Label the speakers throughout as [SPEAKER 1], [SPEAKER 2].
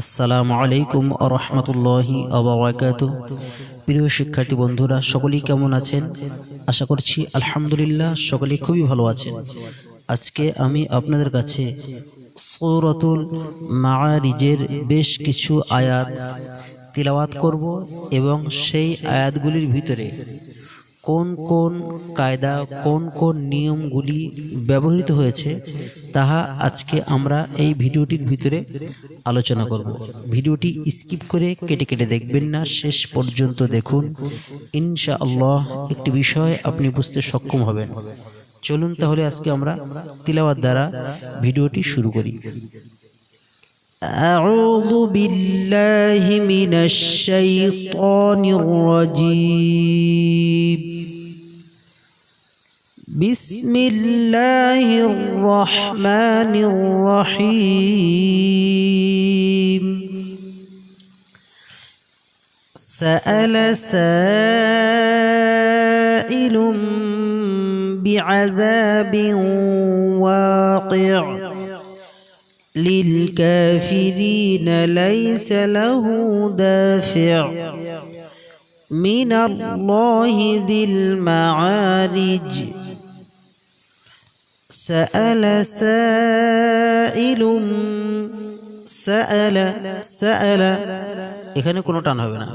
[SPEAKER 1] আসসালামু আলাইকুম রহমতুল্লাহি আবরাকাত প্রিয় শিক্ষার্থী বন্ধুরা, সকলেই কেমন আছেন? আশা করছি আলহামদুলিল্লাহ সকলেই খুবই ভালো আছেন। আজকে আমি আপনাদের কাছে সৌরতুল মাআরিজের বেশ কিছু আয়াত তিলাওয়াত করব এবং সেই আয়াতগুলির ভিতরে কোন কোন কায়দা, কোন কোন নিয়মগুলি ব্যবহৃত হয়েছে, তাহা আজকে আমরা এই ভিডিওটির ভিতরে আলোচনা করব ভিডিওটি স্কিপ করে কেটে কেটে দেখবেন না শেষ পর্যন্ত দেখুন ইনশা আল্লাহ একটি বিষয় আপনি বুঝতে সক্ষম হবেন চলুন তাহলে আজকে আমরা তিলাওয়াত দ্বারা ভিডিওটি শুরু করি أعوذ بالله من الشيطان الرجيم بسم الله الرحمن الرحيم. سأل سائل بعذاب واقع. للكافرين ليس له دافع. من الله ذي المعارج. سأل سائل سأل سأل এখানে কোনো টান হবে না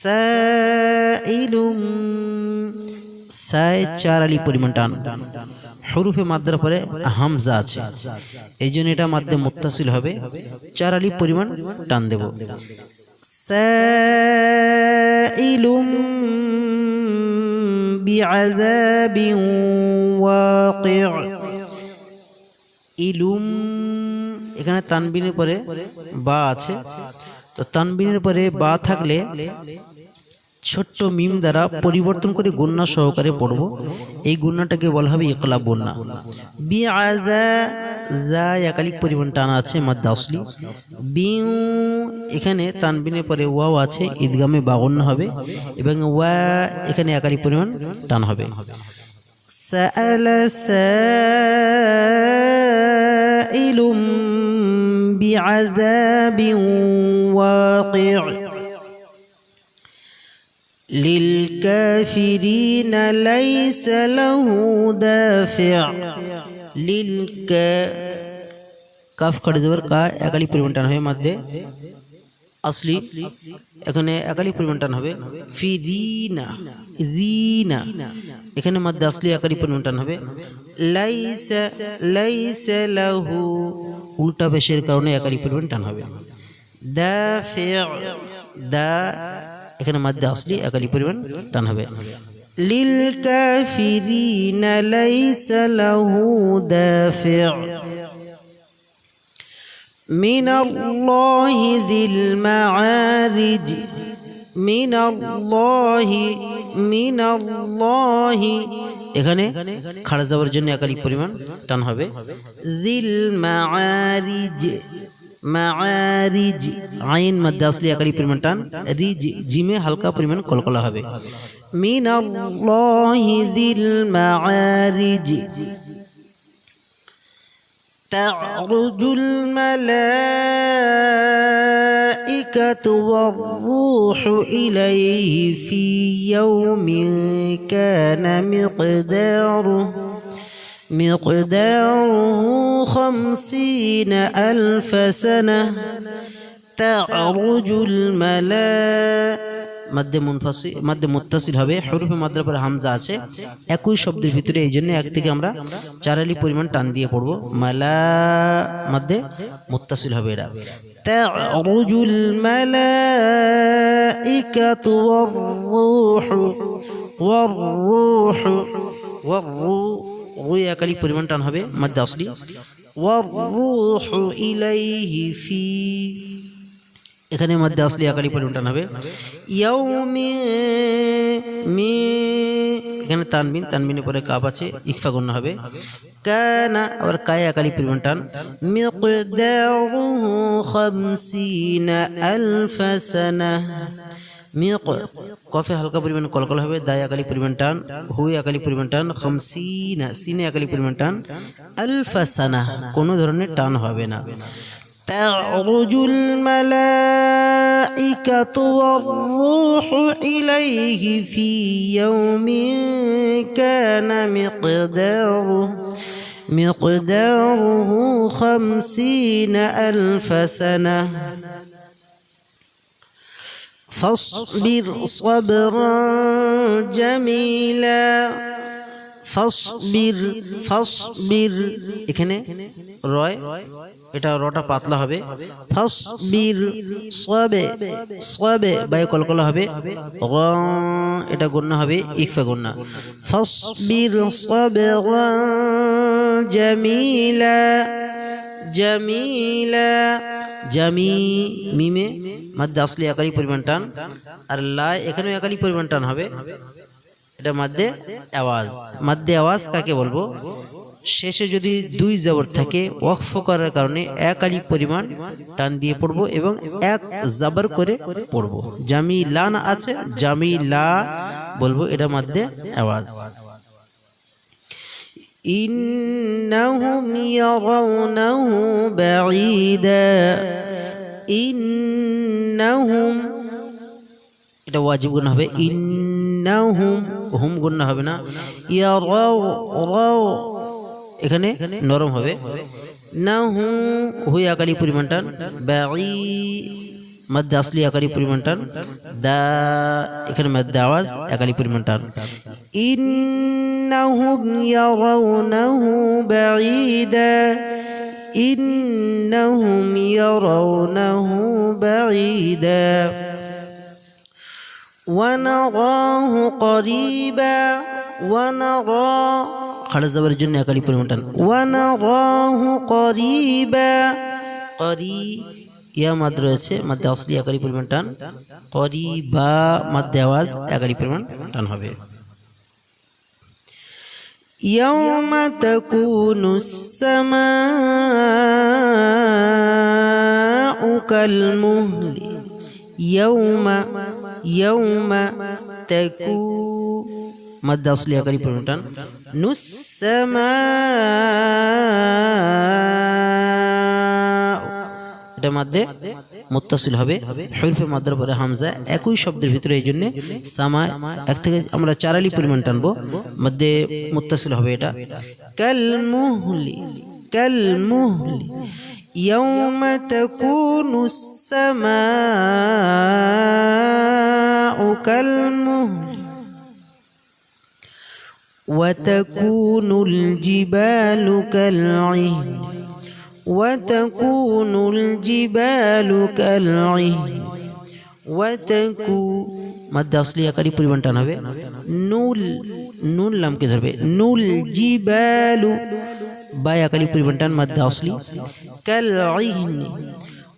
[SPEAKER 1] সাইলুম সায় চার আলি পরিমাণ টান হরুফে মাদ্রার পরে হামজা আছে এই জন্য এটা মাধ্যে মুত্তাসিল হবে চার আলি পরিমাণ টান দেব সাইলুম بعذاب واقع ইলুম এখানে তানবিনের পরে বা আছে তো তানবিনের পরে বা থাকলে ছোট্ট মিম দ্বারা পরিবর্তন করে গুন্না সহকারে পড়ব এই গুন্নাটাকে বলা হবে ইকলাব বন্যা বি আজা যা একালিক পরিমাণ টানা আছে মাদ্দা আসলি বিউ এখানে তানবিনের পরে ওয়াও আছে ঈদগামে বাগন্য হবে এবং ওয়া এখানে একালিক পরিমাণ টান হবে سأل سائل بعذاب واقع للكافرين ليس له دافع للك কাফ কাটে দেওয়ার কা একালি পরিমাণ টান হবে মধ্যে আসলি এখানে একালি পরিমাণ টান হবে ফি রিনা রিনা এখানে মধ্যে আসলি একালি পরিমাণ টান হবে লাইসা লাইসা লাহু উল্টা পেশের কারণে একালি পরিমাণ টান হবে দা ফে দা এখানে মধ্যে আসলি একালি পরিমাণ টান হবে লিল কাফিরিনা লাইসা লাহু দাফি' من الله ذي المعارج من الله من الله এখানে খাড়া যাওয়ার জন্য একালিক পরিমাণ টান হবে দিল মাআরিজ মাআরিজ আইন মধ্যে আসলে একালিক পরিমাণ টান রিজ জিমে হালকা পরিমাণ কলকলা হবে মিন আল্লাহি দিল মাআরিজ تعرج الملائكة والروح إليه في يوم كان مقداره مقداره خمسين ألف سنة تعرج الملائكة মাধ্যে মুনফাসি মাধ্যে মুত্তাসিল হবে হরুফে মাদ্রার পরে হামজা আছে একই শব্দের ভিতরে এই জন্য এক থেকে আমরা চারালি পরিমাণ টান দিয়ে পড়বো মালা মাধ্যে মুত্তাসিল হবে এটা تعرج الملائكة والروح والروح والروح রুই একালি পরিমাণ টান হবে মাধ্যে আসলি والروح إليه في এখানে মধ্যে আসলে একালি পরিমাণ হবে ইয়াউমি মি এখানে তানবিন তানবিনের পরে কাপ আছে ইকফা গণ্য হবে কানা আবার কায় একালি পরিমাণ টান মিকদারুহু খামসিনা আলফ সানা মিক কফে হালকা পরিমাণ কলকল হবে দায় একালি পরিমাণ টান হুই একালি পরিমাণ টান খামসিনা সিনে একালি পরিমাণ টান আলফা সানা কোনো ধরনের টান হবে না تعرج الملائكة والروح إليه في يوم كان مقداره مقداره خمسين ألف سنة فاصبر صبرا جميلا ফাসবির ফাসবির এখানে রয় এটা রটা পাতলা হবে ফাসবির সবে সবে বায়ু কলকলা হবে র এটা গণ্য হবে ইকফা গণ্য ফাসবির সবে জামিলা জামিলা জামি, মিমে মধ্যে আসলে একালি পরিমাণ টান, আর লা এখানেও একালি পরিমাণ টান হবে। এটা মাধ্যে আওয়াজ। মাধ্যে আওয়াজ কাকে বলব? শেষে যদি দুই জবর থাকে, ওয়াকফ করার কারণে এক আলি পরিমাণ টান দিয়ে পড়ব এবং এক জাবর করে পড়ব। জামি লা না আছে, জামি লা বলব, এটা মাধ্যে আওয়াজ। إنهم يرونه بعيدا إنهم এটা ওয়াজিব গুণ হবে ইন্নাহুম হুম গুণ হবে না ইয়া রাও রাও এখানে নরম হবে না হু হুই আকালি পরিমাণ টান বাই মধ্যে আসলি আকালি পরিমাণ টান দা এখানে মধ্যে আওয়াজ একালি পরিমাণ টান ইন্নাহুম ইয়ারাউনাহু বাঈদা ইন্নাহুম ইয়ারাউনাহু বাঈদা ونراه قريبا ونرى খাড়া জবরের জন্য একালি পরিমাণ টান ونراه قريبا قري ইয়া মাদ রয়েছে মাধ্যে আসলি একালি পরিমাণ টান করিবা মাধ্যে আওয়াজ একালি পরিমাণ টান হবে يوم تكون السماء كالمهل يوم يوم تكو مد أصلي أكري برمتان نسماء এটা মধ্যে মুত্তাসিল হবে হরফে মাদ্রার পরে হামজা একই শব্দের ভিতরে এই জন্য সামা এক থেকে আমরা চারালি পরিমাণ টানবো মধ্যে মুত্তাসিল হবে এটা কাল মুহলি কাল মুহলি يوم تكون السماء كالمهل وتكون الجبال كالعهن وتكون الجبال كالعهن وتكو মধ্যে আসলি আকারি পরিমাণ টান হবে নুল নুল নামকে ধরবে নুল জিবালু বাই আকালি পরিমাণ টান মধ্যে আসলি كالعهن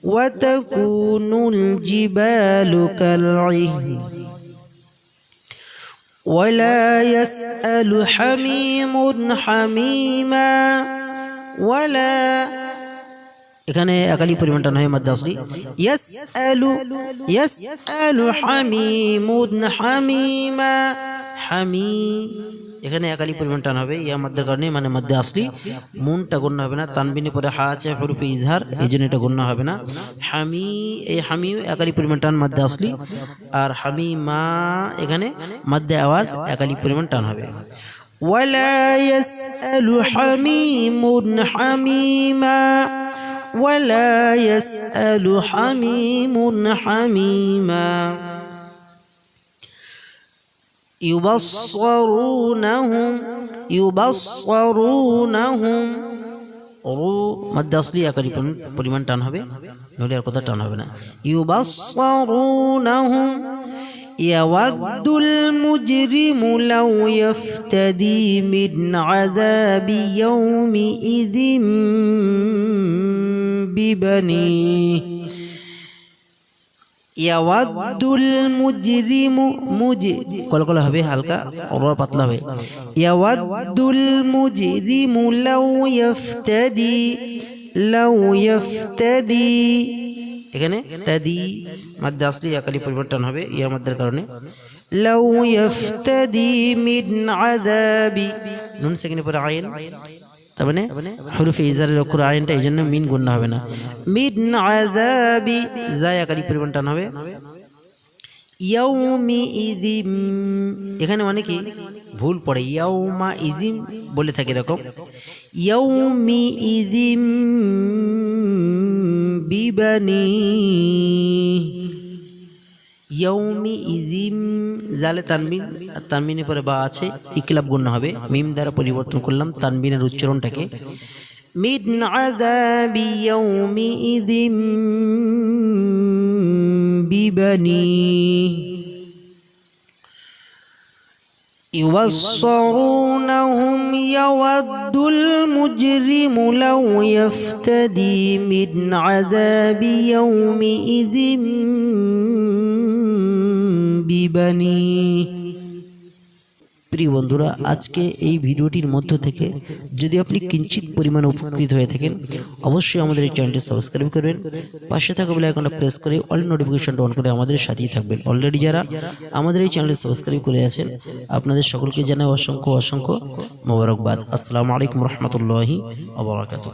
[SPEAKER 1] وتكون الجبال كالعهن ولا يسأل حميم حميما ولا এখানে একালি পরিমাণটা নয় মধ্যে আসলি ইয়াসআলু ইয়াসআলু হামিমুন হামিমা হামি এখানে একালি পরিমাণ টান হবে ইয়া মধ্যের কারণে মানে মধ্যে আসলি মুনটা গণ্য হবে না তানবিনে পরে হা আছে হরুপে ইজহার এই জন্য এটা গণ্য হবে না হামি এই হামি একালি পরিমাণ টান মধ্যে আসলি আর হামি মা এখানে মধ্যে আওয়াজ একালি পরিমাণ টান হবে ولا يسأل حميم حميما ولا يسأل حميم حميما يبصرونهم يبصرونهم রু মধ্যে আসলি একারি পরিমাণ টান হবে নইলে আর কথা টান হবে না ইউবাসসারুনাহুম يود المجرم لو يفتدي من عذاب يومئذ ببنيه ইয়াওয়াদুল মুজরিমু মুজ কলকলা হবে হালকা অর পাতলা হবে ইয়াওয়াদুল মুজরিমু লাউ ইফতাদি লাউ ইফতাদি এখানে তাদি মাদ্দা আসলি একালি পরিবর্তন হবে ইয়া মাদ্দার কারণে লাউ ইফতাদি মিন আযাবি নুন সেখানে পরে আইন মানে হরুফে ইজারের অক্ষর আইনটা এই জন্য মিন গুণ হবে না। মিন আযাবি যায় আকারি পরিমাণ টান হবে। ইয়াউমি ইদিম, এখানে কি ভুল পড়ে, ইয়াউমা ইজিম বলে থাকে এরকম। ইয়াউমি ইদিম বিবানি ইয়াউমি ইদিম জালে তানবিন আর তানবিনের পরে বা আছে ইকলাব গুণ হবে মিম দ্বারা পরিবর্তন করলাম তানবিনের উচ্চারণটাকে মিন আযাবি ইয়াউমি ইদিম ببنيه يبصرونهم يود المجرم لو يفتدي من عذاب يومئذ বিবানি প্রিয় বন্ধুরা, আজকে এই ভিডিওটির মধ্য থেকে যদি আপনি কিঞ্চিত পরিমাণ উপকৃত হয়ে থাকেন, অবশ্যই আমাদের এই চ্যানেলটি সাবস্ক্রাইব করবেন। পাশে থাকা বলে এখন প্রেস করে অল নোটিফিকেশনটা অন করে আমাদের সাথেই থাকবেন। অলরেডি যারা আমাদের এই চ্যানেলে সাবস্ক্রাইব করে আছেন, আপনাদের সকলকে জানাই অসংখ্য অসংখ্য মোবারকবাদ। আসসালামু আলাইকুম রহমতুল্লাহি আবরাকাতুহ